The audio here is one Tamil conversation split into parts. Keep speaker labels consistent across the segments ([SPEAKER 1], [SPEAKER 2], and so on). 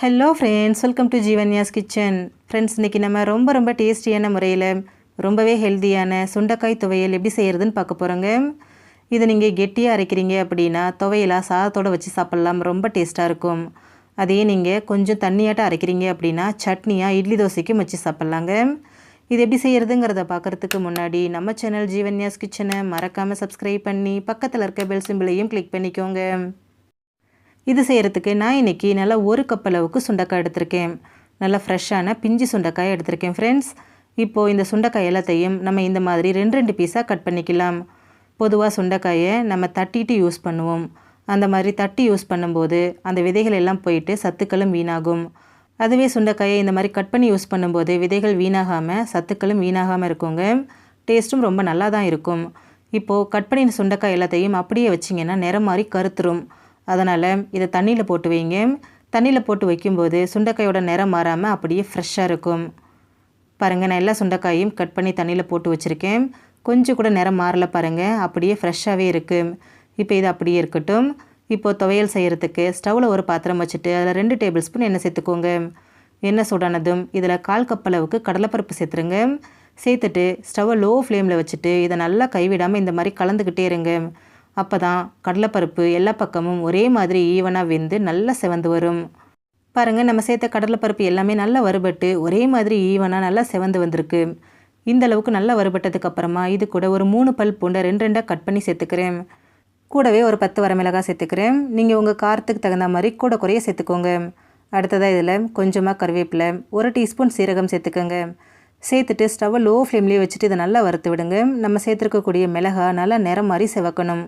[SPEAKER 1] Hello friends welcome to Jeevanya's kitchen friends இன்றைக்கி நம்ம ரொம்ப ரொம்ப டேஸ்டியான முறையில் ரொம்பவே ஹெல்த்தியான சுண்டைக்காய் துவையல் எப்படி செய்கிறதுன்னு பார்க்க போகிறோங்க இதை நீங்கள் கெட்டியாக அரைக்கிறீங்க அப்படின்னா துவையலாக சாதத்தோடு வச்சு சாப்பிட்லாம். ரொம்ப டேஸ்ட்டாக இருக்கும். அதே நீங்கள் கொஞ்சம் தண்ணியாட்டம் அரைக்கிறீங்க அப்படின்னா சட்னியாக இட்லி தோசைக்கும் வச்சு சாப்பிட்லாங்க. இது எப்படி செய்கிறதுங்கிறத பார்க்குறதுக்கு முன்னாடி நம்ம சேனல் ஜீவன்யாஸ் கிச்சனை மறக்காமல் சப்ஸ்கிரைப் பண்ணி பக்கத்தில் இருக்க பெல் சிம்பிளையும் கிளிக் பண்ணிக்கோங்க. இது செய்கிறதுக்கு நான் இன்றைக்கி நல்லா ஒரு கப் அளவுக்கு சுண்டக்காய் எடுத்திருக்கேன். நல்லா ஃப்ரெஷ்ஷான பிஞ்சு சுண்டக்காய் எடுத்திருக்கேன் ஃப்ரெண்ட்ஸ் இப்போது இந்த சுண்டக்காய் எல்லாத்தையும் நம்ம இந்த மாதிரி ரெண்டு ரெண்டு பீஸாக கட் பண்ணிக்கலாம். பொதுவாக சுண்டைக்காயை நம்ம தட்டிட்டு யூஸ் பண்ணுவோம். அந்த மாதிரி தட்டி யூஸ் பண்ணும்போது அந்த விதைகள் எல்லாம் போயிட்டு சத்துக்களும் வீணாகும். அதுவே சுண்டைக்காயை இந்த மாதிரி கட் பண்ணி யூஸ் பண்ணும்போது விதைகள் வீணாகாமல் சத்துக்களும் வீணாகாமல் இருக்குங்க. டேஸ்ட்டும் ரொம்ப நல்லா தான் இருக்கும். இப்போது கட் பண்ணின சுண்டைக்காய் எல்லாத்தையும் அப்படியே வச்சிங்கன்னா நிறம் மாதிரி கருத்துரும். அதனால் இதை தண்ணியில் போட்டு வைங்க. தண்ணியில் போட்டு வைக்கும்போது சுண்டைக்காயோட நிறம் மாறாமல் அப்படியே ஃப்ரெஷ்ஷாக இருக்கும். பாருங்கள் நான் எல்லா சுண்டைக்காயும் கட் பண்ணி தண்ணியில் போட்டு வச்சுருக்கேன். கொஞ்சம் கூட நிறம் மாறல பாருங்கள் அப்படியே ஃப்ரெஷ்ஷாகவே இருக்குது இப்போ இது அப்படியே இருக்கட்டும். இப்போ துவையல் செய்கிறதுக்கு ஸ்டவ்வில் ஒரு பாத்திரம் வச்சுட்டு அதில் ரெண்டு டேபிள் ஸ்பூன் எண்ணெய் சேர்த்துக்கோங்க. எண்ணெய் சூடானதும் இதில் கால் கப் அளவுக்கு கடலைப்பருப்பு சேர்த்துருங்க. சேர்த்துட்டு ஸ்டவ்வை லோ ஃப்ளேமில் வச்சுட்டு இதை நல்லா கைவிடாமல் இந்த மாதிரி கலந்துக்கிட்டே இருங்க. அப்போ தான் கடலைப்பருப்பு எல்லா பக்கமும் ஒரே மாதிரி ஈவனாக வெந்து நல்லா செவந்து வரும். பாருங்கள் நம்ம சேர்த்த கடலைப்பருப்பு எல்லாமே நல்லா வறுபட்டு ஒரே மாதிரி ஈவனாக நல்லா செவந்து வந்திருக்கு. இந்த அளவுக்கு நல்லா வறுபட்டதுக்கு அப்புறமா இது கூட ஒரு மூணு பல் பூண்டை ரெண்டு ரெண்டாக கட் பண்ணி சேர்த்துக்கிறேன். கூடவே ஒரு பத்து வரமிளகாய் சேர்த்துக்கிறேன். நீங்கள் உங்கள் காரத்துக்கு தகுந்த மாதிரி கூட குறைய சேர்த்துக்கோங்க. அடுத்ததாக இதில் கொஞ்சமாக கருவேப்பிலை ஒரு டீஸ்பூன் சீரகம் சேர்த்துக்கோங்க. சேர்த்துட்டு ஸ்டவ்வை லோ ஃப்ளேம்லேயே வச்சுட்டு இதை நல்லா வறுத்து விடுங்க. நம்ம சேர்த்துருக்கக்கூடிய மிளகா நல்லா நிறம் மாதிரி செவக்கணும்.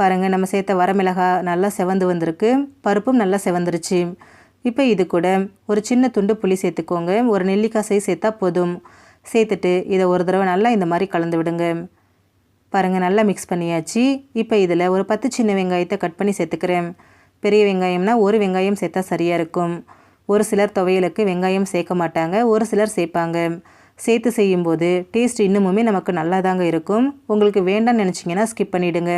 [SPEAKER 1] பாருங்கள் நம்ம சேர்த்த வரமிளகா நல்லா செவந்து வந்திருக்கு. பருப்பும் நல்லா செவந்துருச்சு. இப்போ இது கூட ஒரு சின்ன துண்டு புளி சேர்த்துக்கோங்க. ஒரு நெல்லிக்காய் சைஸ் சேர்த்தா போதும். சேர்த்துட்டு இதை ஒரு தடவை நல்லா இந்த மாதிரி கலந்து விடுங்க. பாருங்கள் நல்லா மிக்ஸ் பண்ணியாச்சு. இப்போ இதில் ஒரு பத்து சின்ன வெங்காயத்தை கட் பண்ணி சேர்த்துக்கிறேன். பெரிய வெங்காயம்னா ஒரு வெங்காயம் சேர்த்தா சரியாக இருக்கும். ஒரு சிலர் துவையலுக்கு வெங்காயம் சேர்க்க மாட்டாங்க. ஒரு சிலர் சேர்ப்பாங்க. சேர்த்து செய்யும்போது டேஸ்ட் இன்னுமுமே நமக்கு நல்லா தாங்க இருக்கும். உங்களுக்கு வேண்டாம்னு நினச்சிங்கன்னா ஸ்கிப் பண்ணிவிடுங்க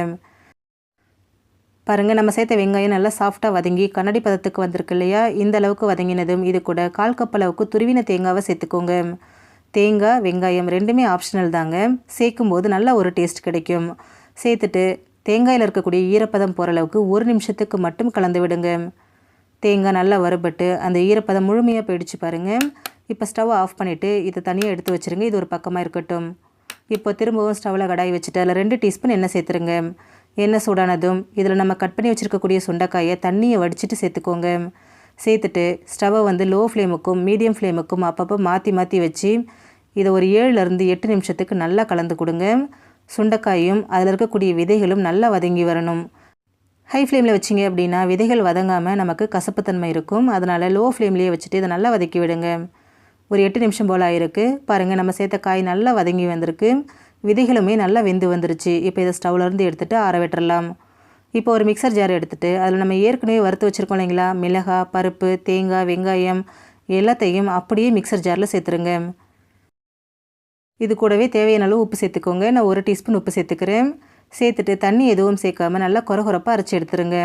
[SPEAKER 1] பாருங்கள் நம்ம சேர்த்த வெங்காயம் நல்லா சாஃப்டாக வதங்கி கண்ணாடி பதத்துக்கு வந்திருக்கு இல்லையா? இந்த அளவுக்கு வதங்கினதும் இது கூட கால் கப் அளவுக்கு துருவின தேங்காவை சேர்த்துக்கோங்க. தேங்காய் வெங்காயம் ரெண்டுமே ஆப்ஷனல் தாங்க. சேர்க்கும் போது நல்ல ஒரு டேஸ்ட் கிடைக்கும். சேர்த்துட்டு தேங்காயில் இருக்கக்கூடிய ஈரப்பதம் போகிற அளவுக்கு ஒரு நிமிஷத்துக்கு மட்டும் கலந்து விடுங்க. தேங்காய் நல்லா வறுபட்டு அந்த ஈரப்பதம் முழுமையாக போயிடுச்சு பாருங்கள் இப்போ ஸ்டவ் ஆஃப் பண்ணிவிட்டு இதை தனியாக எடுத்து வச்சுருங்க. இது ஒரு பக்கமாக இருக்கட்டும். இப்போ திரும்பவும் ஸ்டவ்வில் கடாய் வச்சுட்டு அதில் ரெண்டு டீஸ்பூன் எண்ணெய் சேர்த்துருங்க. எண்ணெய் சூடானதும் இதில் நம்ம கட் பண்ணி வச்சுருக்கக்கூடிய சுண்டைக்காயை தண்ணியை வடிச்சிட்டு சேர்த்துக்கோங்க. சேர்த்துட்டு ஸ்டவ்வை வந்து லோ ஃப்ளேமுக்கும் மீடியம் ஃப்ளேமுக்கும் அப்பப்போ மாற்றி மாற்றி வச்சு இதை ஒரு ஏழுலேருந்து எட்டு நிமிஷத்துக்கு நல்லா கலந்து கொடுங்க. சுண்டைக்காயும் அதில் இருக்கக்கூடிய விதைகளும் நல்லா வதங்கி வரணும். ஹை ஃப்ளேமில் வச்சிங்க அப்படின்னா விதைகள் வதங்காமல் நமக்கு கசப்புத்தன்மை இருக்கும். அதனால் லோ ஃப்ளேம்லேயே வச்சுட்டு இதை நல்லா வதக்கி விடுங்க. ஒரு எட்டு நிமிஷம் போல் ஆயிருக்கு. பாருங்கள் நம்ம சேர்த்த காய் நல்லா வதங்கி வந்திருக்கு. விதைகளுமே நல்லா வெந்து வந்துருச்சு. இப்போ இதை ஸ்டவ்லேருந்து எடுத்துகிட்டு ஆற விட்டுறலாம். இப்போ ஒரு மிக்சர் ஜார் எடுத்துகிட்டு அதில் நம்ம ஏற்கனவே வறுத்து வச்சுருக்கோம் இல்லைங்களா? மிளகாய் பருப்பு தேங்காய் வெங்காயம் எல்லாத்தையும் அப்படியே மிக்சர் ஜாரில் சேர்த்துருங்க. இது கூடவே தேவையான அளவு உப்பு சேர்த்துக்கோங்க. நான் ஒரு டீஸ்பூன் உப்பு சேர்த்துக்கிறேன். சேர்த்துட்டு தண்ணி எதுவும் சேர்க்காம நல்லா குறகுறப்பாக அரைச்சி எடுத்துருங்க.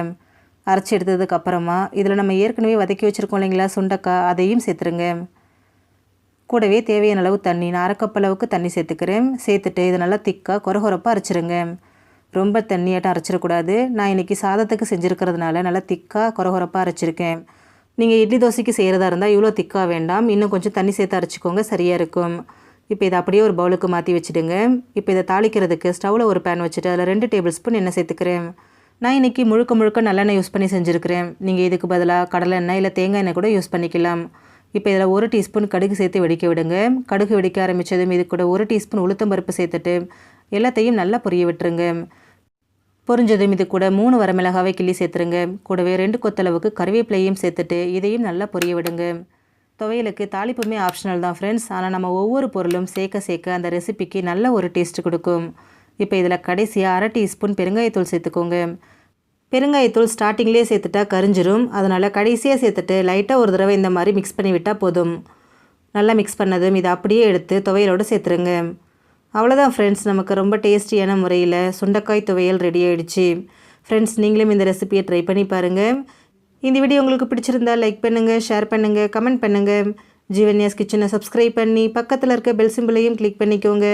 [SPEAKER 1] அரைச்சி எடுத்ததுக்கப்புறமா இதில் நம்ம ஏற்கனவே வதக்கி வச்சுருக்கோம் இல்லைங்களா? சுண்டக்காய் அதையும் சேர்த்துருங்க. கூடவே தேவையான அளவு தண்ணி நான் அரைக்கப்பளவுக்கு தண்ணி சேர்த்துக்கிறேன். சேர்த்துட்டு இதை நல்லா திக்காக குறகுறப்பாக அரைச்சிருங்க. ரொம்ப தண்ணியாட்டம் அரைச்சிடக்கூடாது நான் இன்றைக்கி சாதத்துக்கு செஞ்சுருக்கிறதுனால நல்லா திக்காக குறகுறப்பாக அரைச்சிருக்கேன். நீங்கள் இட்லி தோசைக்கு செய்கிறதா இருந்தால் இவ்வளோ திக்காக வேண்டாம். இன்னும் கொஞ்சம் தண்ணி சேர்த்து அரைச்சிக்கோங்க சரியாக இருக்கும். இப்போ இதை அப்படியே ஒரு பவுலுக்கு மாற்றி வச்சுடுங்க. இப்போ இதை தாளிக்கிறதுக்கு ஸ்டவ்வில் ஒரு பேன் வச்சுட்டு அதில் ரெண்டு டேபிள் ஸ்பூன் எண்ணெய் சேர்த்துக்கிறேன். நான் இன்றைக்கி முழுக்க முழுக்க நல்லெண்ணெய் யூஸ் பண்ணி செஞ்சுருக்கிறேன். நீங்கள் இதுக்கு பதிலாக கடலை எண்ணெய் இல்லை தேங்காய் எண்ணெய் கூட யூஸ் பண்ணிக்கலாம். இப்போ இதில் ஒரு டீஸ்பூன் கடுகு சேர்த்து வெடிக்க விடுங்க. கடுகு வெடிக்க ஆரம்பித்ததும் இது கூட ஒரு டீஸ்பூன் உளுத்தம்பருப்பு சேர்த்துட்டு எல்லாத்தையும் நல்லா பொரிய விட்டுருங்க. பொரிஞ்சதும் இது கூட மூணு வரமிளகாவை கிள்ளி சேர்த்துருங்க. கூடவே ரெண்டு கொத்தளவுக்கு கருவேப்பிலையும் சேர்த்துட்டு இதையும் நல்லா பொரிய விடுங்க. துவையலுக்கு தாளிப்புமே ஆப்ஷனல் தான் ஃப்ரெண்ட்ஸ் ஆனால் நம்ம ஒவ்வொரு பொருளும் சேர்க்க சேர்க்க அந்த ரெசிபிக்கு நல்ல ஒரு டேஸ்ட் கொடுக்கும். இப்போ இதில் கடைசியாக அரை டீஸ்பூன் பெருங்காயத்தூள் சேர்த்துக்கோங்க. பெருங்காயத்தூள் ஸ்டார்டிங்லேயே சேர்த்துட்டா கரிஞ்சிரும். அதனால் கடைசியாக சேர்த்துட்டு லைட்டாக ஒரு தடவை இந்த மாதிரி மிக்ஸ் பண்ணி விட்டால் போதும். நல்லா மிக்ஸ் பண்ணதும் இதை அப்படியே எடுத்து துவையலோடு சேர்த்துருங்க. அவ்வளோதான் ஃப்ரெண்ட்ஸ் நமக்கு ரொம்ப டேஸ்டியான முறையில் சுண்டக்காய் துவையல் ரெடி ஆகிடுச்சு ஃப்ரெண்ட்ஸ் நீங்களும் இந்த ரெசிபியை ட்ரை பண்ணி பாருங்கள் இந்த வீடியோ உங்களுக்கு பிடிச்சிருந்தா லைக் பண்ணுங்கள் ஷேர் பண்ணுங்கள் கமெண்ட் பண்ணுங்கள் ஜீவன்யாஸ் கிச்சனை சப்ஸ்கிரைப் பண்ணி பக்கத்தில் இருக்க பெல் சிம்பிளையும் கிளிக் பண்ணிக்கோங்க.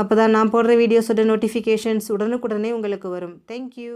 [SPEAKER 1] அப்போ தான் நான் போடுற வீடியோஸோட நோட்டிஃபிகேஷன்ஸ் உடனுக்குடனே உங்களுக்கு வரும். தேங்க்யூ